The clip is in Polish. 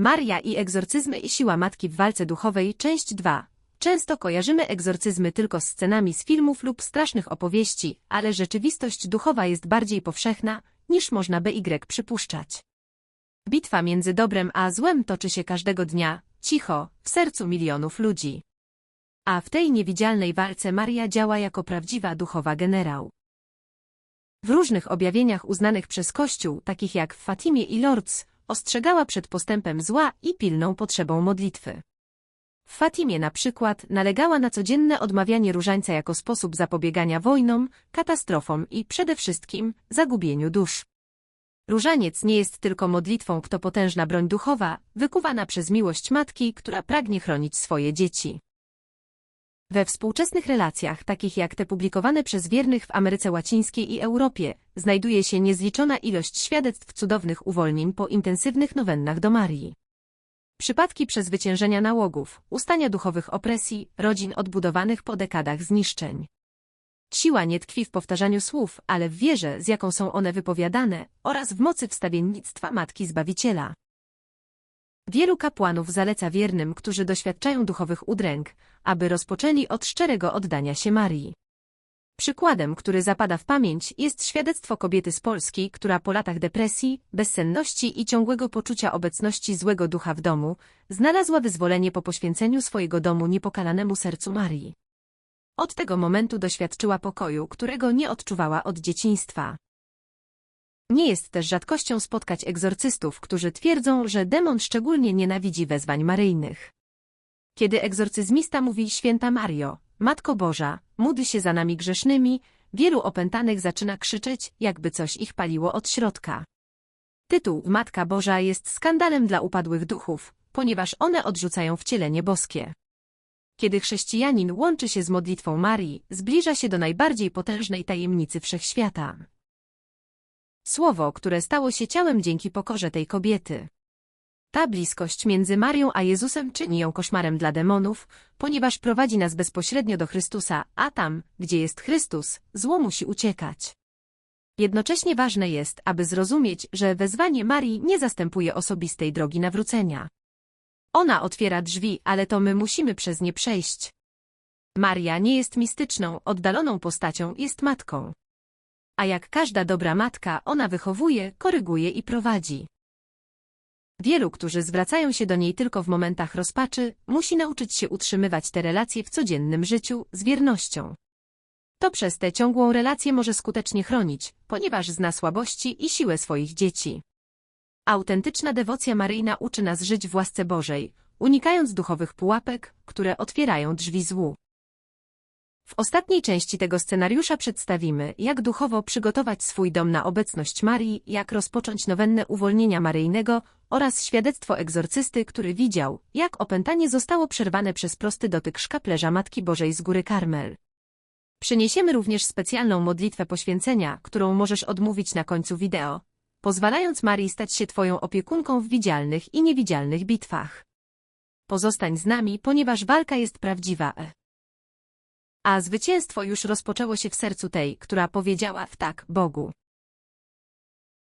Maria i egzorcyzmy i siła matki w walce duchowej, część 2. Często kojarzymy egzorcyzmy tylko z scenami z filmów lub strasznych opowieści, ale rzeczywistość duchowa jest bardziej powszechna, niż można by Y przypuszczać. Bitwa między dobrem a złem toczy się każdego dnia, cicho, w sercu milionów ludzi. A w tej niewidzialnej walce Maria działa jako prawdziwa duchowa generał. W różnych objawieniach uznanych przez Kościół, takich jak w Fatimie i Lourdes, ostrzegała przed postępem zła i pilną potrzebą modlitwy. W Fatimie na przykład nalegała na codzienne odmawianie różańca jako sposób zapobiegania wojnom, katastrofom i przede wszystkim zagubieniu dusz. Różaniec nie jest tylko modlitwą, to potężna broń duchowa, wykuwana przez miłość matki, która pragnie chronić swoje dzieci. We współczesnych relacjach, takich jak te publikowane przez wiernych w Ameryce Łacińskiej i Europie, znajduje się niezliczona ilość świadectw cudownych uwolnień po intensywnych nowennach do Marii. Przypadki przezwyciężenia nałogów, ustania duchowych opresji, rodzin odbudowanych po dekadach zniszczeń. Siła nie tkwi w powtarzaniu słów, ale w wierze, z jaką są one wypowiadane, oraz w mocy wstawiennictwa Matki Zbawiciela. Wielu kapłanów zaleca wiernym, którzy doświadczają duchowych udręk, aby rozpoczęli od szczerego oddania się Marii. Przykładem, który zapada w pamięć, jest świadectwo kobiety z Polski, która po latach depresji, bezsenności i ciągłego poczucia obecności złego ducha w domu, znalazła wyzwolenie po poświęceniu swojego domu niepokalanemu sercu Marii. Od tego momentu doświadczyła pokoju, którego nie odczuwała od dzieciństwa. Nie jest też rzadkością spotkać egzorcystów, którzy twierdzą, że demon szczególnie nienawidzi wezwań maryjnych. Kiedy egzorcyzmista mówi Święta Mario, Matko Boża, módl się za nami grzesznymi, wielu opętanych zaczyna krzyczeć, jakby coś ich paliło od środka. Tytuł Matka Boża jest skandalem dla upadłych duchów, ponieważ one odrzucają wcielenie boskie. Kiedy chrześcijanin łączy się z modlitwą Marii, zbliża się do najbardziej potężnej tajemnicy wszechświata. Słowo, które stało się ciałem dzięki pokorze tej kobiety. Ta bliskość między Marią a Jezusem czyni ją koszmarem dla demonów, ponieważ prowadzi nas bezpośrednio do Chrystusa, a tam, gdzie jest Chrystus, zło musi uciekać. Jednocześnie ważne jest, aby zrozumieć, że wezwanie Marii nie zastępuje osobistej drogi nawrócenia. Ona otwiera drzwi, ale to my musimy przez nie przejść. Maria nie jest mistyczną, oddaloną postacią, jest matką. A jak każda dobra matka, ona wychowuje, koryguje i prowadzi. Wielu, którzy zwracają się do niej tylko w momentach rozpaczy, musi nauczyć się utrzymywać te relacje w codziennym życiu z wiernością. To przez tę ciągłą relację może skutecznie chronić, ponieważ zna słabości i siłę swoich dzieci. Autentyczna dewocja maryjna uczy nas żyć w łasce Bożej, unikając duchowych pułapek, które otwierają drzwi złu. W ostatniej części tego scenariusza przedstawimy, jak duchowo przygotować swój dom na obecność Marii, jak rozpocząć nowenne uwolnienia maryjnego oraz świadectwo egzorcysty, który widział, jak opętanie zostało przerwane przez prosty dotyk szkaplerza Matki Bożej z Góry Karmel. Przyniesiemy również specjalną modlitwę poświęcenia, którą możesz odmówić na końcu wideo, pozwalając Marii stać się Twoją opiekunką w widzialnych i niewidzialnych bitwach. Pozostań z nami, ponieważ walka jest prawdziwa. A zwycięstwo już rozpoczęło się w sercu tej, która powiedziała w tak Bogu.